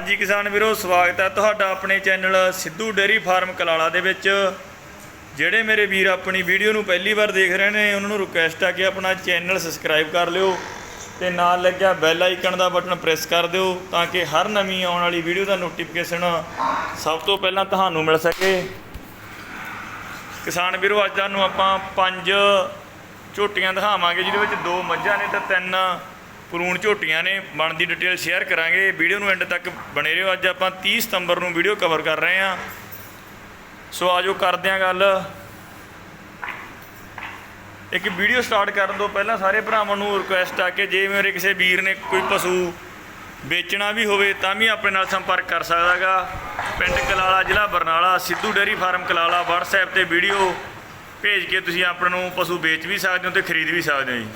ਹਾਂਜੀ ਕਿਸਾਨ ਵੀਰੋ, ਸਵਾਗਤ ਹੈ ਤੁਹਾਡਾ ਆਪਣੇ channel Sidhu dairy farm Kalala ਦੇ ਵਿੱਚ। ਜਿਹੜੇ ਮੇਰੇ ਵੀਰ ਆਪਣੀ ਵੀਡੀਓ ਨੂੰ ਪਹਿਲੀ ਵਾਰ ਦੇਖ ਰਹੇ ਨੇ, ਉਹਨਾਂ ਨੂੰ ਰਿਕੁਐਸਟ ਆ ਕਿ ਆਪਣਾ ਚੈਨਲ ਸਬਸਕ੍ਰਾਈਬ ਕਰ ਲਿਓ ਤੇ ਨਾਲ ਲੱਗਿਆ ਬੈਲ ਆਈਕਨ ਦਾ ਬਟਨ ਪ੍ਰੈਸ ਕਰ ਦਿਓ ਤਾਂ ਕਿ ਹਰ ਨਵੀਂ ਆਉਣ ਵਾਲੀ ਵੀਡੀਓ ਦਾ ਨੋਟੀਫਿਕੇਸ਼ਨ ਸਭ ਤੋਂ ਪਹਿਲਾਂ ਤੁਹਾਨੂੰ ਮਿਲ ਸਕੇ। ਕਿਸਾਨ ਵੀਰੋ, ਅੱਜ ਤੁਹਾਨੂੰ ਆਪਾਂ ਪੰਜ ਝੋਟੀਆਂ ਦਿਖਾਵਾਂਗੇ, ਜਿਹਦੇ ਵਿੱਚ ਦੋ ਮੱਝਾਂ ਨੇ ਤੇ ਤਿੰਨ ਭਰੂਣ ਝੋਟੀਆਂ ਨੇ ਬਣਦੀ ਡਿਟੇਲ ਸ਼ੇਅਰ ਕਰਾਂਗੇ। ਵੀਡੀਓ ਨੂੰ ਐਂਡ ਤੱਕ ਬਣੇ ਰਹੋ। ਅੱਜ ਆਪਾਂ 30 ਸਤੰਬਰ ਨੂੰ ਵੀਡੀਓ ਕਵਰ ਕਰ ਰਹੇ ਹਾਂ। ਸੋ ਆਜੋ ਕਰਦੇ ਹਾਂ ਗੱਲ। ਇੱਕ ਵੀਡੀਓ ਸਟਾਰਟ ਕਰਨ ਤੋਂ ਪਹਿਲਾਂ ਸਾਰੇ ਭਰਾਵਾਂ ਨੂੰ ਰਿਕੁਐਸਟ ਆ ਕਿ ਜੇ ਮੇਰੇ ਕਿਸੇ ਵੀਰ ਨੇ ਕੋਈ ਪਸ਼ੂ ਵੇਚਣਾ ਵੀ ਹੋਵੇ, ਤਾਂ ਵੀ ਆਪਣੇ ਨਾਲ ਸੰਪਰਕ ਕਰ ਸਕਦਾਗਾ। ਪਿੰਡ ਕਲਾਲਾ, ਜ਼ਿਲ੍ਹਾ Barnala, Sidhu dairy farm Kalala, WhatsApp ਤੇ ਵੀਡੀਓ ਭੇਜ ਕੇ ਤੁਸੀਂ ਆਪਣੇ ਨੂੰ ਪਸ਼ੂ ਵੇਚ ਵੀ ਸਕਦੇ ਹੋ ਤੇ ਖਰੀਦ ਵੀ ਸਕਦੇ ਹੋ ਜੀ।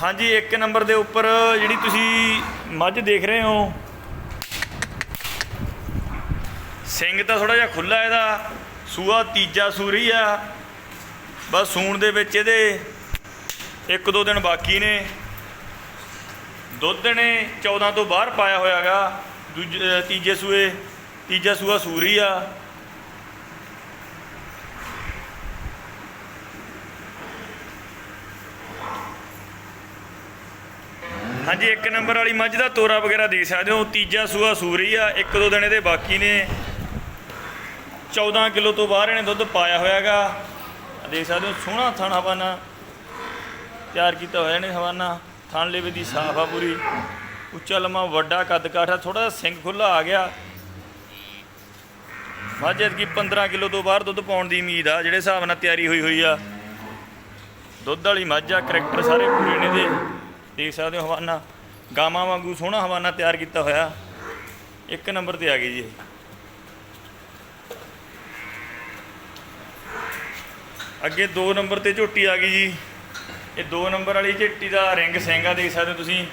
ਹਾਂਜੀ, ਇੱਕ ਨੰਬਰ ਦੇ ਉੱਪਰ ਜਿਹੜੀ ਤੁਸੀਂ ਮੱਝ ਦੇਖ ਰਹੇ ਹੋ। ਸਿੰਘ ਤਾਂ ਥੋੜਾ ਜਿਹਾ ਖੁੱਲਾ ਇਹਦਾ। ਸੂਆ ਤੀਜਾ ਸੂਰੀ ਆ। ਬਸ ਸੂਣ ਦੇ ਵਿੱਚ ਇਹਦੇ ਇੱਕ ਦੋ ਦਿਨ ਬਾਕੀ ਨੇ। ਦੁੱਧ ਨੇ 14 ਤੋਂ ਬਾਹਰ ਪਾਇਆ ਹੋਇਆਗਾ। ਦੂਜੇ ਤੀਜੇ ਸੂਏ, ਤੀਜਾ ਸੂਆ ਸੂਰੀ ਆ। ਹਾਂਜੀ, ਇੱਕ ਨੰਬਰ ਵਾਲੀ ਮੱਝ ਦਾ ਤੋਰਾ ਵਗੈਰਾ ਦੇਖ ਸਕਦੇ ਹੋ। ਤੀਜਾ ਸੂਆ ਸੂਰੀ ਆ। ਇੱਕ ਦੋ ਦਿਨ ਇਹਦੇ ਬਾਕੀ ਨੇ। 14 ਕਿਲੋ ਤੋਂ ਬਾਹਰ ਇਹਨੇ ਦੁੱਧ ਪਾਇਆ ਹੋਇਆਗਾ ਦੇਖ ਸਕਦੇ ਹੋ, ਸੋਹਣਾ ਥਣ ਹਵਾਨਾ। ਤਿਆਰ ਕੀਤਾ ਹੋਇਆ ਨੇ ਹਵਾਨਾ। ਥਣ ਲੇਵੇ ਦੀ ਸਾਫ਼ ਆ ਪੂਰੀ। ਉੱਚਾ ਲੰਮਾ ਵੱਡਾ ਕੱਦ ਕਾਠਾ ਥੋੜਾ ਜਿਹਾ ਸਿੰਘ ਖੁੱਲਾ ਆ ਗਿਆ। ਮੱਝ ਕੀ 15 ਕਿਲੋ ਤੋਂ ਬਾਹਰ ਦੁੱਧ ਪਾਉਣ ਦੀ ਉਮੀਦ ਆ। ਜਿਹੜੇ ਹਿਸਾਬ ਨਾਲ ਤਿਆਰੀ ਹੋਈ ਹੋਈ ਆ। ਦੁੱਧ ਵਾਲੀ ਮੱਝ ਆ, ਕਰੈਕਟਰ ਸਾਰੇ ਪੂਰੇ ਨੇ ਦੇ ਦੇਖ ਸਕਦੇ ਹੋ ਹਵਾਨਾ। ਗਾਵਾਂ ਵਾਂਗੂ ਸੋਹਣਾ ਹਵਾਨਾ ਤਿਆਰ ਕੀਤਾ ਹੋਇਆ। ਇੱਕ ਨੰਬਰ ਤੇ ਆ ਗਈ ਜੀ ਅੱਗੇ 2 ਨੰਬਰ ਤੇ ਝੋਟੀ ਆ ਗਈ ਜੀ। ਇਹ 2 ਨੰਬਰ ਵਾਲੀ ਝੋਟੀ ਦਾ ਰਿੰਗ ਸਿੰਘਾ ਦੇਖ ਸਕਦੇ ਹੋ ਤੁਸੀਂ।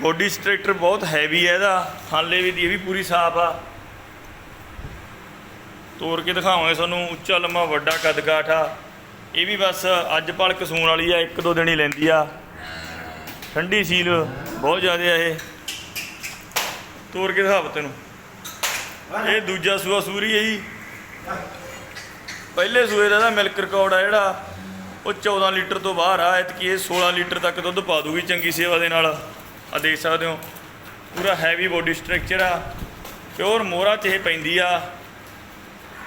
ਬੋਡੀ ਸਟਰਕਚਰ ਬਹੁਤ ਹੈਵੀ ਹੈ ਇਹਦਾ। ਹਾਲੇ ਵੀ ਦੀ, ਇਹ ਵੀ ਪੂਰੀ ਸਾਫ਼ ਆ। ਤੋੜ ਕੇ ਦਿਖਾਵਾਂਗੇ ਤੁਹਾਨੂੰ, ਉੱਚਾ, ਲੰਮਾ, ਵੱਡਾ ਕੱਦ ਕਾਠ ਆ। ਇਹ ਵੀ ਬਸ ਅੱਜ ਪਲ ਕਸੂਣ ਵਾਲੀ ਆ ਇੱਕ ਦੋ ਦਿਨ ਹੀ ਲੈਂਦੀ ਆ। ਠੰਡੀ ਸੀਲ ਬਹੁਤ ਜ਼ਿਆਦਾ ਇਹ। ਤੋੜ ਕੇ ਹਿਸਾਬ ਤੈਨੂੰ। ਇਹ ਦੂਜਾ ਸੂਆ ਸੂਰੀ ਹੈ ਜੀ। ਪਹਿਲੇ ਸੂਏ ਦਾ ਇਹਦਾ ਮਿਲਕ ਰਿਕਾਰਡ ਆ ਜਿਹੜਾ, ਉਹ 14 ਲੀਟਰ ਤੋਂ ਬਾਹਰ ਆ। ਐਤਕੀ ਇਹ 16 ਲੀਟਰ ਤੱਕ ਦੁੱਧ ਪਾ ਦੂਗੀ ਚੰਗੀ ਸੇਵਾ ਦੇ ਨਾਲ। ਆ ਦੇਖ ਸਕਦੇ ਹੋ, ਪੂਰਾ ਹੈਵੀ ਬੋਡੀ ਸਟਰਕਚਰ ਆ। ਪਿਓਰ ਮੋਹਰਾ ਚ ਇਹ ਪੈਂਦੀ ਆ।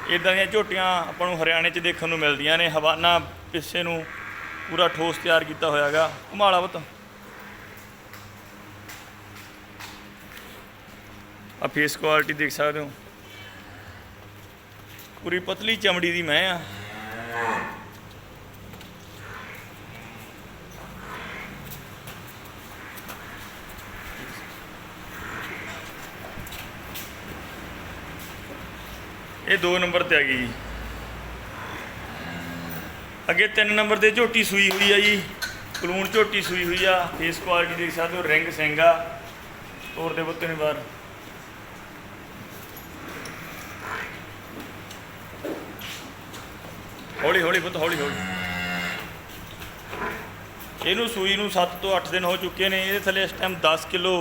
ਇਦਾਂ ਦੀਆਂ ਝੋਟੀਆਂ ਆਪਾਂ ਨੂੰ ਹਰਿਆਣੇ 'ਚ ਦੇਖਣ ਨੂੰ ਮਿਲਦੀਆਂ ਨੇ। ਹਵਾਨਾ ਪਿੱਛੇ ਨੂੰ ਪੂਰਾ ਠੋਸ ਤਿਆਰ ਕੀਤਾ ਹੋਇਆਗਾ। ਘੁਮਾਲਾ ਪੁੱਤ। ਆ ਫੇਸ ਕੁਆਲਿਟੀ ਦੇਖ ਸਕਦੇ ਹੋ। ਪੂਰੀ ਪਤਲੀ ਚਮੜੀ ਦੀ ਮੈਂ ਆ। ਇਹ 2 ਨੰਬਰ ਤੇ ਆ ਗਈ ਜੀ। ਅੱਗੇ 3 ਨੰਬਰ ਤੇ ਝੋਟੀ ਸੂਈ ਹੋਈ ਆ ਜੀ। ਕਲੂਣ ਝੋਟੀ ਸੂਈ ਹੋਈ ਆ। ਫੇਸ ਕੁਆਲਿਟੀ ਦੇਖ ਸਕਦੇ ਹੋ। ਰਿੰਗ ਸਿੰਘਾ ਤੋਰ ਦੇ ਬੁੱਤੇ ਨੇ ਬਾਹਰ। ਹੌਲੀ ਹੌਲੀ ਪੁੱਤ, ਹੌਲੀ ਹੌਲੀ। ਇਹਨੂੰ ਸੂਈ ਨੂੰ 7 ਤੋਂ 8 ਦਿਨ ਹੋ ਚੁੱਕੇ ਨੇ, ਇਹਦੇ ਥੱਲੇ ਇਸ ਟਾਈਮ 10 ਕਿਲੋ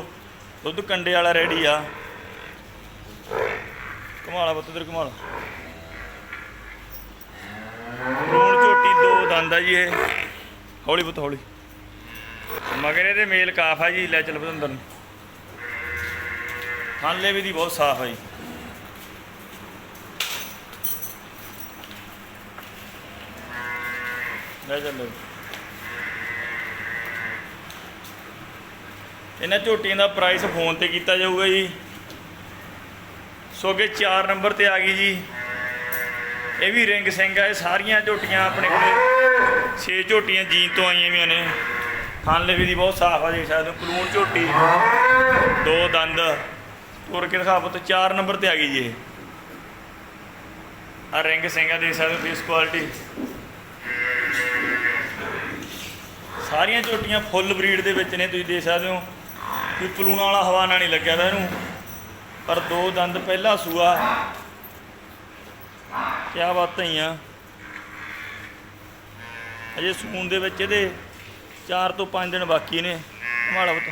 ਦੁੱਧ ਕੰਡੇ ਵਾਲਾ ਰੈਡੀ ਆ। ਕਮਾਲਾ ਪੁੱਤ ਤੇਰੇ ਕਮਾਲ ਰੂਣ ਝੋਟੀ ਦੋ ਦੰਦ ਆ ਜੀ ਇਹ। ਹੌਲੀ ਪੁੱਤ, ਹੌਲੀ। ਮਗਰ ਇਹਦੇ ਮੇਲ ਕਾਫ ਆ ਜੀ, ਲੈ ਚੱਲ ਪੁੱਤ ਨੂੰ। ਥਾਲੇ ਵੀ ਦੀ ਬਹੁਤ ਸਾਫ਼ ਆ ਜੀ। ਲੈ ਚੱਲ ਇਹਨਾਂ ਝੋਟੀਆਂ ਦਾ ਪ੍ਰਾਈਸ ਫੋਨ ਤੇ ਕੀਤਾ ਜਾਊਗਾ ਜੀ। ਸੋ ਅੱਗੇ 4 ਨੰਬਰ ਤੇ ਆ ਗਈ ਜੀ। ਇਹ ਵੀ ਰਿੰਗ ਸਿੰਘ ਆ, ਇਹ ਸਾਰੀਆਂ ਝੋਟੀਆਂ ਆਪਣੇ ਕੋਲੇ। 6 ਝੋਟੀਆਂ ਜੀਨ ਤੋਂ ਆਈਆਂ ਵੀਆਂ ਨੇ। ਖਾਨਲੇ ਵੀ ਦੀ ਬਹੁਤ ਸਾਫ਼ ਆ ਦੇਖ ਸਕਦੇ ਹੋ ਕਲੂਣ ਝੋਟੀ। ਦੋ ਦੰਦ। ਤੁਰ ਕੇ ਦਿਖਾ ਪੁੱਤ 4 ਨੰਬਰ ਤੇ ਆ ਗਈ ਜੀ ਇਹ। ਆ ਰਿੰਗ ਸਿੰਘ ਆ ਦੇਖ ਸਕਦੇ ਹੋ ਫੇਸ ਕੁਆਲਿਟੀ ਸਾਰੀਆਂ ਝੋਟੀਆਂ ਫੁੱਲ ਬਰੀਡ ਦੇ ਵਿੱਚ ਨੇ, ਤੁਸੀਂ ਦੇਖ ਸਕਦੇ ਹੋ ਕੋਈ ਪਲੂਣਾ ਵਾਲਾ ਹਵਾਨਾ ਨਹੀਂ ਲੱਗਿਆ ਦਾ ਇਹਨੂੰ। ਪਰ ਦੋ ਦੰਦ ਪਹਿਲਾ ਸੂਆ। ਕਿਆ ਬਾਤਾਂ ਹੀ ਆ। ਅਜੇ ਸੂਣ ਦੇ ਵਿੱਚ ਇਹਦੇ 4 ਤੋਂ 5 ਦਿਨ ਬਾਕੀ ਨੇ। ਮਾੜਾ ਬਤ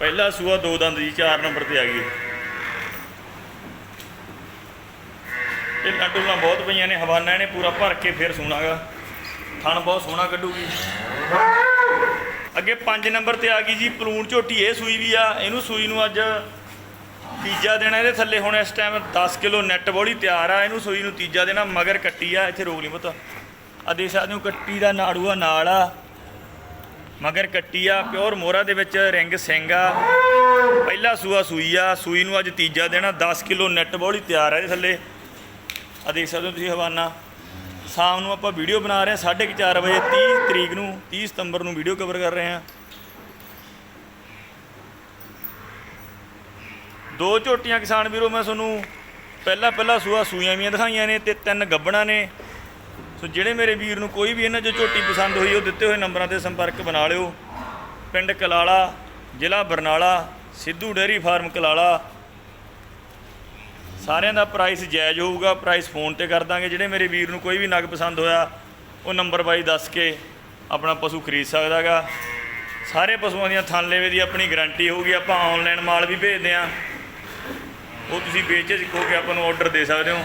ਪਹਿਲਾ ਸੂਆ ਦੋ ਦੰਦ ਜੀ 4 ਨੰਬਰ ਤੇ ਆ ਗਈ। ਇਹ ਲੱਡੂਲਾਂ ਬਹੁਤ ਪਈਆਂ ਨੇ, ਹਵਾਨਾ ਇਹਨੇ ਪੂਰਾ ਭਰ ਕੇ ਫਿਰ ਸੂਣਾਗਾ। ਥਣ ਬਹੁਤ ਸੋਹਣਾ ਕੱਢੂਗੀ। ਅੱਗੇ 5 ਨੰਬਰ ਤੇ ਆ ਗਈ ਜੀ, ਪਲੂਣ ਝੋਟੀ, ਇਹ ਸੂਈ ਵੀ ਆ। ਇਹਨੂੰ ਸੂਈ ਨੂੰ ਅੱਜ ਤੀਜਾ ਦੇਣਾ, ਇਹਦੇ ਥੱਲੇ ਹੁਣ ਇਸ ਟਾਈਮ 10 ਕਿਲੋ ਨੈਟ ਬੋਲੀ ਤਿਆਰ ਆ। ਇਹਨੂੰ ਸੂਈ ਨੂੰ ਤੀਜਾ ਦੇਣਾ, ਮਗਰ ਕੱਟੀ ਆ, ਇੱਥੇ ਰੋਕ ਲਈ ਪੁੱਤ। ਆ ਦੇਖ ਸਕਦੇ ਹੋ, ਕੱਟੀ ਦਾ ਨਾੜੂਆ ਨਾਲ ਆ। ਮਗਰ ਕੱਟੀ ਆ, ਪਿਓਰ ਮੋਰਾ ਦੇ ਵਿੱਚ ਰਿੰਗ ਸਿੰਘ ਆ। ਪਹਿਲਾ ਸੂਆ ਸੂਈ ਆ, ਸੂਈ ਨੂੰ ਅੱਜ ਤੀਜਾ ਦੇਣਾ ਆ 10 ਕਿਲੋ ਨੈਟ ਬੋਲੀ ਤਿਆਰ ਆ ਇਹਦੇ ਥੱਲੇ। ਆ ਦੇਖ ਸਕਦੇ ਹੋ ਤੁਸੀਂ ਹਵਾਨਾ। ਸ਼ਾਮ ਨੂੰ ਆਪਾਂ ਵੀਡੀਓ ਬਣਾ ਰਹੇ ਹਾਂ 4:30 ਵਜੇ 30 ਤਰੀਕ ਨੂੰ 30 ਸਤੰਬਰ ਨੂੰ ਵੀਡੀਓ ਕਵਰ ਕਰ ਰਹੇ ਹਾਂ। ਦੋ ਝੋਟੀਆਂ ਕਿਸਾਨ ਵੀਰੋ, ਮੈਂ ਤੁਹਾਨੂੰ ਪਹਿਲਾ ਪਹਿਲਾ ਸੂਆ ਸੂਈਆਂ ਵੀਆਂ ਦਿਖਾਈਆਂ ਨੇ ਤੇ ਤਿੰਨ ਗੱਬਣਾ ਨੇ। ਸੋ ਜਿਹੜੇ ਮੇਰੇ ਵੀਰ ਨੂੰ ਕੋਈ ਵੀ ਇਹਨਾਂ 'ਚੋਂ ਝੋਟੀ ਪਸੰਦ ਹੋਈ, ਉਹ ਦਿੱਤੇ ਹੋਏ ਨੰਬਰਾਂ ਤੇ ਸੰਪਰਕ ਬਣਾ ਲਿਓ। ਪਿੰਡ ਕਲਾਲਾ, ਜ਼ਿਲ੍ਹਾ ਬਰਨਾਲਾ, ਸਿੱਧੂ ਡੇਅਰੀ ਫਾਰਮ ਕਲਾਲਾ। ਸਾਰਿਆਂ ਦਾ ਪ੍ਰਾਈਸ ਜਾਇਜ਼ ਹੋਊਗਾ ਪ੍ਰਾਈਸ ਫੋਨ ਤੇ ਕਰ ਦਾਂਗੇ। ਜਿਹੜੇ ਮੇਰੇ ਵੀਰ ਨੂੰ ਕੋਈ ਵੀ ਨਗ ਪਸੰਦ ਹੋਇਆ, ਉਹ ਨੰਬਰ ਬਾਈ ਦੱਸ ਕੇ ਆਪਣਾ ਪਸ਼ੂ ਖਰੀਦ ਸਕਦਾਗਾ ਸਾਰੇ ਪਸ਼ੂਆਂ ਦੀਆਂ ਥਣ ਲੇਵੇ ਦੀ ਆਪਣੀ ਗਾਰੰਟੀ ਹੋਊਗੀ। ਆਪਾਂ ਆਨਲਾਈਨ ਮਾਲ ਵੀ ਭੇਜਦੇ ਆਂ ਉਹ ਤੁਸੀਂ ਵੇਚ ਸਿੱਖੋ ਕੇ ਆਪਾਂ ਨੂੰ ਆਰਡਰ ਦੇ ਸਕਦੇ ਹੋ।